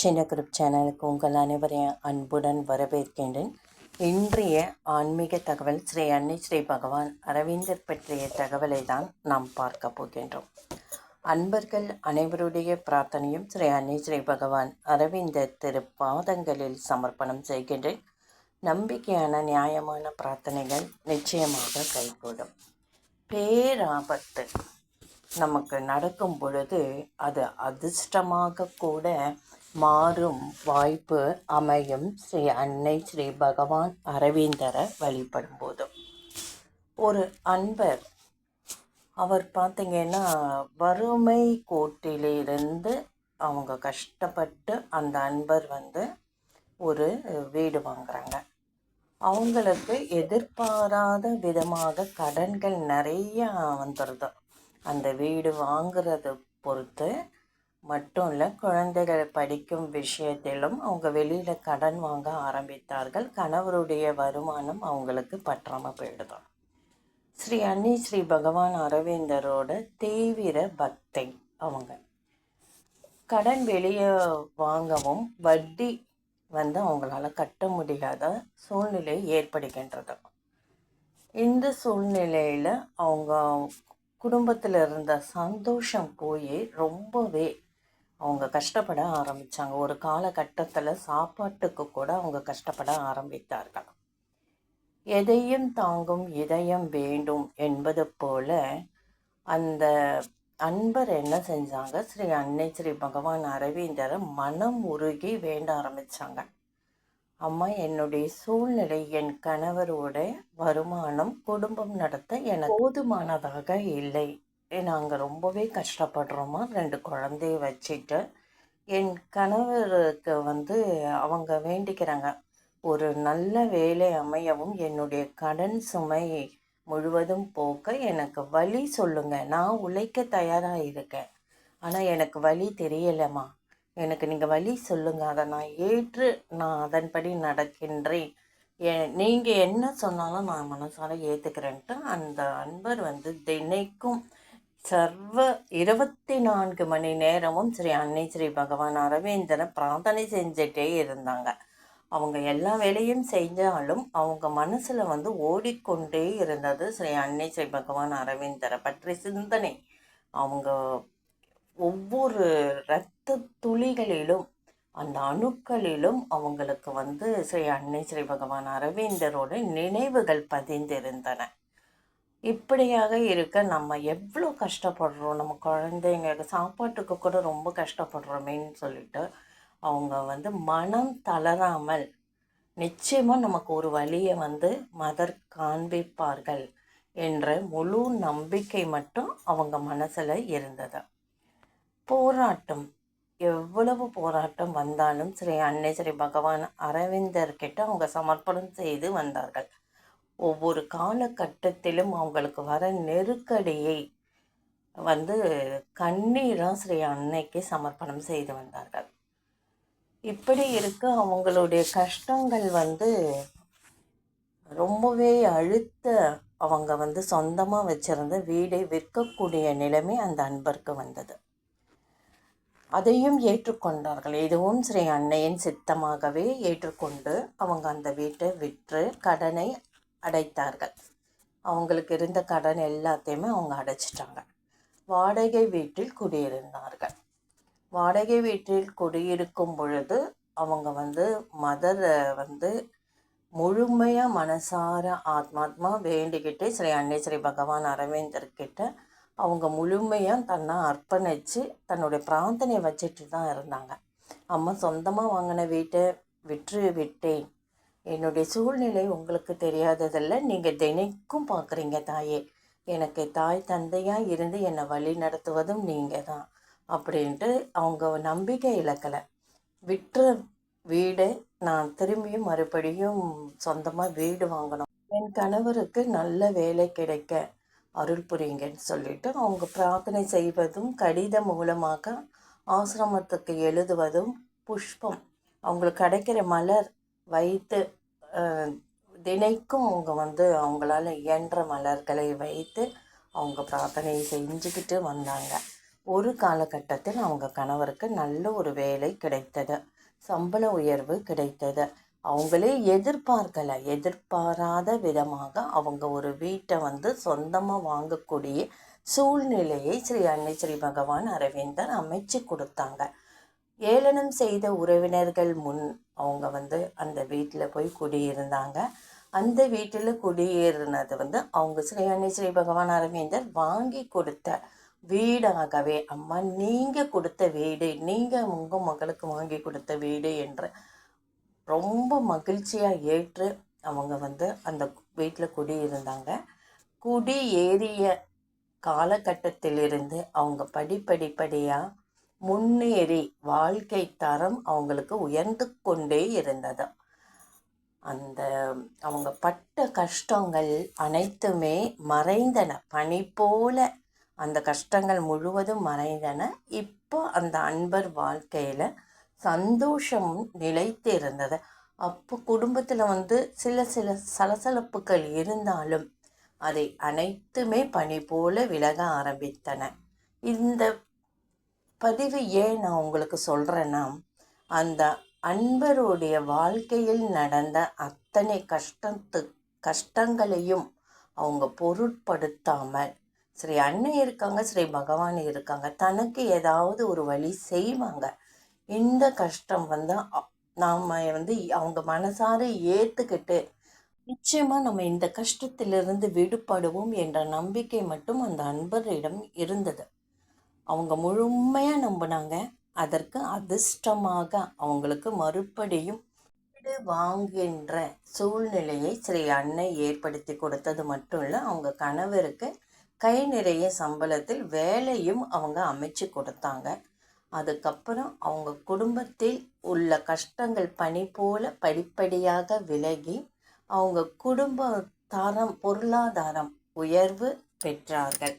சின்ன குரூப் சேனலுக்கு உங்கள் அனைவரையும் அன்புடன் வரவேற்கின்றேன். இன்றைய ஆன்மீக தகவல் ஸ்ரீ அன்னை ஸ்ரீ பகவான் அரவிந்தர் பற்றிய தகவலை தான் நாம் பார்க்க போகின்றோம். அன்பர்கள் அனைவருடைய பிரார்த்தனையும் ஸ்ரீ அன்னை ஸ்ரீ பகவான் அரவிந்தர் திரு பாதங்களில் சமர்ப்பணம் செய்கின்றேன். நம்பிக்கையான நியாயமான பிரார்த்தனைகள் நிச்சயமாக கைகூடும். பேராபத்து. நமக்கு நடக்கும் பொழுது அது அதிர்ஷ்டமாக கூட மாறும் வாய்ப்பு அமையும். ஸ்ரீ அன்னை ஸ்ரீ பகவான் அரவிந்தரை வழிபடும் போதும் ஒரு அன்பர் அவர் பார்த்தீங்கன்னா வறுமை கோட்டிலிருந்து அவங்க கஷ்டப்பட்டு அந்த அன்பர் வந்து ஒரு வீடு வாங்குறாங்க. அவங்களுக்கு எதிர்பாராத விதமாக கடன்கள் நிறையா வந்துடுது அந்த வீடு வாங்குறத பொறுத்து மட்டும் இல்லை குழந்தைகள் படிக்கும் விஷயத்திலும் அவங்க வெளியில் கடன் வாங்க ஆரம்பித்தார்கள். கணவருடைய வருமானம் அவங்களுக்கு பற்றாமல் போயிடுது ஸ்ரீ அன்னி ஸ்ரீ பகவான் அரவிந்தரோட தீவிர பக்தை அவங்க. கடன் வெளியே வாங்கவும் வட்டி வந்து அவங்களால கட்ட முடியாத சூழ்நிலை ஏற்படுகின்றது. இந்த சூழ்நிலையில் அவங்க குடும்பத்தில் இருந்த சந்தோஷம் போய் ரொம்பவே அவங்க கஷ்டப்பட ஆரம்பித்தாங்க ஒரு காலகட்டத்தில் சாப்பாட்டுக்கு கூட அவங்க கஷ்டப்பட ஆரம்பித்தார்கள். எதையும் தாங்கும் இதயம் வேண்டும் என்பது போல அந்த அன்பர் என்ன செஞ்சாங்க? ஸ்ரீ அன்னை ஸ்ரீ பகவான் அரவிந்தரை மனம் உருகி வேண்ட ஆரம்பித்தாங்க அம்மா என்னுடைய சூழ்நிலை என் கணவரோட வருமானம் குடும்பம் நடத்த எனக்கு போதுமானதாக இல்லை. நாங்கள் ரொம்பவே கஷ்டப்படுறோமா? ரெண்டு குழந்தைய வச்சுட்டு என் கணவருக்கு வந்து அவங்க வேண்டிக்கிறாங்க. ஒரு நல்ல வேலை அமையவும் என்னுடைய கடன் சுமை முழுவதும் போக்க எனக்கு வழி சொல்லுங்க. நான் உழைக்க தயாராக இருக்கேன். ஆனால் எனக்கு வழி தெரியலம்மா. எனக்கு நீங்கள் வழி சொல்லுங்கள் அதை நான் ஏற்று நான் அதன்படி நடக்கின்றேன். நீங்கள் என்ன சொன்னாலும் நான் மனசார ஏற்றுக்கிறேன்ட்டு அந்த அன்பர் வந்து தினைக்கும் சர்வ இருபத்தி நான்கு மணி நேரமும் ஸ்ரீ அன்னை ஸ்ரீ பகவான் அரவிந்தனை பிரார்த்தனை செஞ்சுட்டே இருந்தாங்க. அவங்க எல்லா வேலையும் செஞ்சாலும் அவங்க மனசில் வந்து ஓடிக்கொண்டே இருந்தது ஸ்ரீ அன்னை ஸ்ரீ பகவான் அரவிந்தரை பற்றி சிந்தனை. அவங்க ஒவ்வொரு இரத்த துளிகளிலும் அந்த அணுக்களிலும் அவங்களுக்கு வந்து ஸ்ரீ அன்னை ஸ்ரீ பகவான் அரவிந்தரோட நினைவுகள் பதிந்திருந்தன. இப்படியாக இருக்க நம்ம எவ்வளோ கஷ்டப்படுறோம் நம்ம குழந்தைங்க சாப்பாட்டுக்கு கூட ரொம்ப கஷ்டப்படுறோமேன்னு சொல்லிட்டு அவங்க வந்து மனம் தளராமல் நிச்சயமாக நமக்கு ஒரு வழியை வந்து மதர் காண்பிப்பார்கள் என்ற முழு நம்பிக்கை மட்டும் அவங்க மனசில் இருந்தது. போராட்டம். எவ்வளவு போராட்டம் வந்தாலும் ஸ்ரீ அன்னை ஸ்ரீ பகவான் அரவிந்தர்கிட்ட அவங்க சமர்ப்பணம் செய்து வந்தார்கள். ஒவ்வொரு காலகட்டத்திலும் அவங்களுக்கு வர நெருக்கடியை வந்து கண்ணீராக ஸ்ரீ அன்னைக்கு சமர்ப்பணம் செய்து வந்தார்கள். இப்படி இருக்க அவங்களுடைய கஷ்டங்கள் வந்து ரொம்பவே அழுத்த அவங்க வந்து சொந்தமாக வச்சுருந்த வீடை விற்கக்கூடிய நிலைமை அந்த அன்பருக்கு வந்தது. அதையும் ஏற்றுக்கொண்டார்கள். இதுவும் ஸ்ரீ அன்னையின் சித்தமாகவே ஏற்றுக்கொண்டு அவங்க அந்த வீட்டை விற்று கடனை அடைத்தார்கள். அவங்களுக்கு இருந்த கடன் எல்லாத்தையுமே அவங்க அடைச்சிட்டாங்க. வாடகை வீட்டில் குடியிருந்தார்கள். வாடகை வீட்டில் குடியிருக்கும் பொழுது அவங்க வந்து மதரை வந்து முழுமையாக மனசார ஆத்மாத்மா வேண்டிக்கிட்டு ஸ்ரீ அன்னை ஸ்ரீ பகவான் அரவிந்தர்கிட்ட அவங்க முழுமையாக தன்னை அர்ப்பணித்து தன்னுடைய பிரார்த்தனையை வச்சுட்டு தான் இருந்தாங்க. அம்மா சொந்தமாக வாங்கின வீட்டை விற்று விட்டேன். என்னுடைய சூழ்நிலை உங்களுக்கு தெரியாததில்ல. நீங்கள் தினைக்கும் பார்க்குறீங்க தாயே. எனக்கு தாய் தந்தையாக இருந்து என்னை வழி நடத்துவதும் நீங்கள் தான் அப்படின்ட்டு அவங்க நம்பிக்கை இழக்கலை. விற்ற வீடு நான் திரும்பியும் மறுபடியும் சொந்தமாக வீடு வாங்கணும். என் கணவருக்கு நல்ல வேலை கிடைக்க அருள் புரியுங்கன்னு சொல்லிட்டு அவங்க பிரார்த்தனை செய்வதும் கடிதம் மூலமாக ஆசிரமத்துக்கு எழுதுவதும் புஷ்பம். அவங்களுக்கு கிடைக்கிற மலர் வைத்து தினைக்கும் அவங்க வந்து அவங்களால இயன்ற மலர்களை வைத்து அவங்க பிரார்த்தனை செஞ்சுக்கிட்டு வந்தாங்க. ஒரு காலகட்டத்தில் அவங்க கணவருக்கு நல்ல ஒரு வேலை கிடைத்தது. சம்பள உயர்வு கிடைத்தது. அவங்களே எதிர்பார்க்கல. எதிர்பாராத விதமாக அவங்க ஒரு வீட்டை வந்து சொந்தமாக வாங்கக்கூடிய சூழ்நிலையை ஸ்ரீ அன்னை ஸ்ரீ பகவான் அரவிந்தர் அமைச்சு கொடுத்தாங்க. ஏளனம் செய்த உறவினர்கள் முன் அவங்க வந்து அந்த வீட்டில் போய் குடியிருந்தாங்க. அந்த வீட்டில் குடியேறினது வந்து அவங்க ஸ்ரீ அன்னை ஸ்ரீ பகவான் அரவிந்தர் வாங்கி கொடுத்த வீடாகவே அம்மா நீங்கள் கொடுத்த வீடு நீங்கள் உங்கள் மகளுக்கு வாங்கி கொடுத்த வீடு என்று ரொம்ப மகிழ்ச்சியாக ஏற்று அவங்க வந்து அந்த வீட்டில் குடியிருந்தாங்க. குடி ஏறிய காலகட்டத்திலிருந்து அவங்க படிப்படிப்படியாக முன்னேறி வாழ்க்கை தரம் அவங்களுக்கு உயர்ந்து கொண்டே இருந்தது. அந்த அவங்க பட்ட கஷ்டங்கள் அனைத்துமே மறைந்தன. பனி போல அந்த கஷ்டங்கள் முழுவதும் மறைந்தன. இப்போ அந்த அன்பர் வாழ்க்கையில் சந்தோஷம் நிலைத்து இருந்தது அப்போ குடும்பத்தில் வந்து சில சில சலசலப்புகள் இருந்தாலும் அதை அனைத்துமே பனி போல விலக ஆரம்பித்தன. இந்த பதிவு ஏன் நான் உங்களுக்கு சொல்கிறேன்னா அந்த அன்பருடைய வாழ்க்கையில் நடந்த அத்தனை கஷ்டத்து கஷ்டங்களையும் அவங்க பொருட்படுத்தாமல் ஸ்ரீ அண்ணன் இருக்காங்க ஸ்ரீ பகவான் இருக்காங்க தனக்கு ஏதாவது ஒரு வழி செய்வாங்க. இந்த கஷ்டம் வந்து நாம் வந்து அவங்க மனசார ஏற்றுக்கிட்டு நிச்சயமாக நம்ம இந்த கஷ்டத்திலிருந்து விடுபடுவோம் என்ற நம்பிக்கை மட்டும் அந்த அன்பரிடம் இருந்தது. அவங்க முழுமையாக நம்பினாங்க. அதற்கு அதிர்ஷ்டமாக அவங்களுக்கு மறுபடியும் வீடு வாங்குகின்ற சூழ்நிலையை ஸ்ரீ அன்னை ஏற்படுத்தி கொடுத்தது மட்டும் இல்லை அவங்க கணவருக்கு கை நிறைய சம்பளத்தில் வேலையும் அவங்க அமைச்சு கொடுத்தாங்க. அதுக்கப்புறம் அவங்க குடும்பத்தில் உள்ள கஷ்டங்கள் பனி போல படிப்படியாக விலகி அவங்க குடும்ப தரம் பொருளாதாரம் உயர்வு பெற்றார்கள்.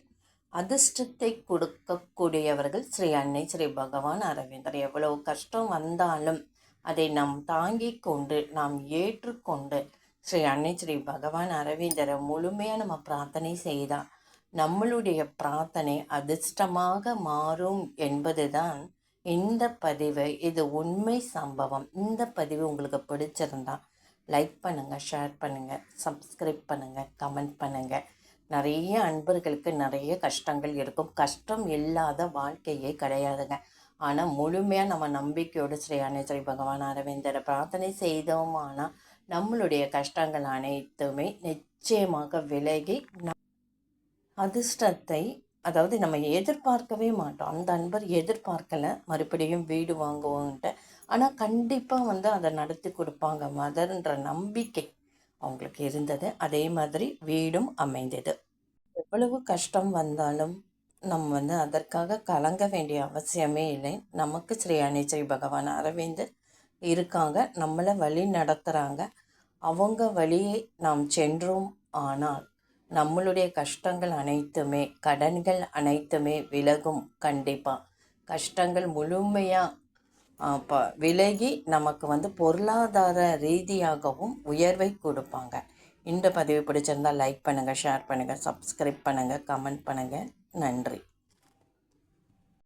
அதிர்ஷ்டத்தை கொடுக்கக்கூடியவர்கள் ஸ்ரீ அன்னை ஸ்ரீ பகவான் அரவிந்தர். எவ்வளவு கஷ்டம் வந்தாலும் அதை நாம் தாங்கிக் கொண்டு நாம் ஏற்றுக்கொண்டு ஸ்ரீ அன்னை ஸ்ரீ பகவான் அரவிந்தரை முழுமையாக நம்ம பிரார்த்தனை செய்தால் நம்மளுடைய பிரார்த்தனை அதிர்ஷ்டமாக மாறும் என்பதுதான் இந்த பதிவு. இது உண்மை சம்பவம். இந்த பதிவு உங்களுக்கு பிடிச்சிருந்தா லைக் பண்ணுங்கள் ஷேர் பண்ணுங்கள் சப்ஸ்கிரைப் பண்ணுங்கள் கமெண்ட் பண்ணுங்கள் நிறைய அன்பர்களுக்கு நிறைய கஷ்டங்கள் இருக்கும். கஷ்டம் இல்லாத வாழ்க்கையே கிடையாதுங்க. ஆனால் முழுமையாக நம்ம நம்பிக்கையோடு ஸ்ரீ அனேஸ்வரி பகவான் அரவிந்தரை பிரார்த்தனை செய்தோம் ஆனால் நம்மளுடைய கஷ்டங்கள் அனைத்துமே நிச்சயமாக விலகி அதிர்ஷ்டத்தை அதாவது நம்ம எதிர்பார்க்கவே மாட்டோம். அந்த அன்பர் எதிர்பார்க்கலை மறுபடியும் வீடு வாங்குவோன்ட்டு. ஆனால் கண்டிப்பாக வந்து அதை நடத்தி கொடுப்பாங்க. மதர்ன்ற நம்பிக்கை அவங்களுக்கு இருந்தது. அதே மாதிரி வீடும் அமைந்தது. எவ்வளவு கஷ்டம் வந்தாலும் நம்ம வந்து அதற்காக கலங்க வேண்டிய அவசியமே இல்லை. நமக்கு ஸ்ரீ அனிச்சை பகவான் அரவிந்தர் இருக்காங்க. நம்மளை வழி நடத்துகிறாங்க அவங்க வழியை நாம் சென்றோம். ஆனால் நம்மளுடைய கஷ்டங்கள் அனைத்துமே கடன்கள் அனைத்துமே விலகும் கண்டிப்பாக கஷ்டங்கள் முழுமையாக ப விலகி நமக்கு வந்து பொருளாதார ரீதியாகவும் உயர்வை கொடுப்பாங்க. இந்த பதிவு பிடிச்சிருந்தால் லைக் பண்ணுங்கள் ஷேர் பண்ணுங்கள் சப்ஸ்கிரைப் பண்ணுங்கள் கமெண்ட் பண்ணுங்கள் நன்றி.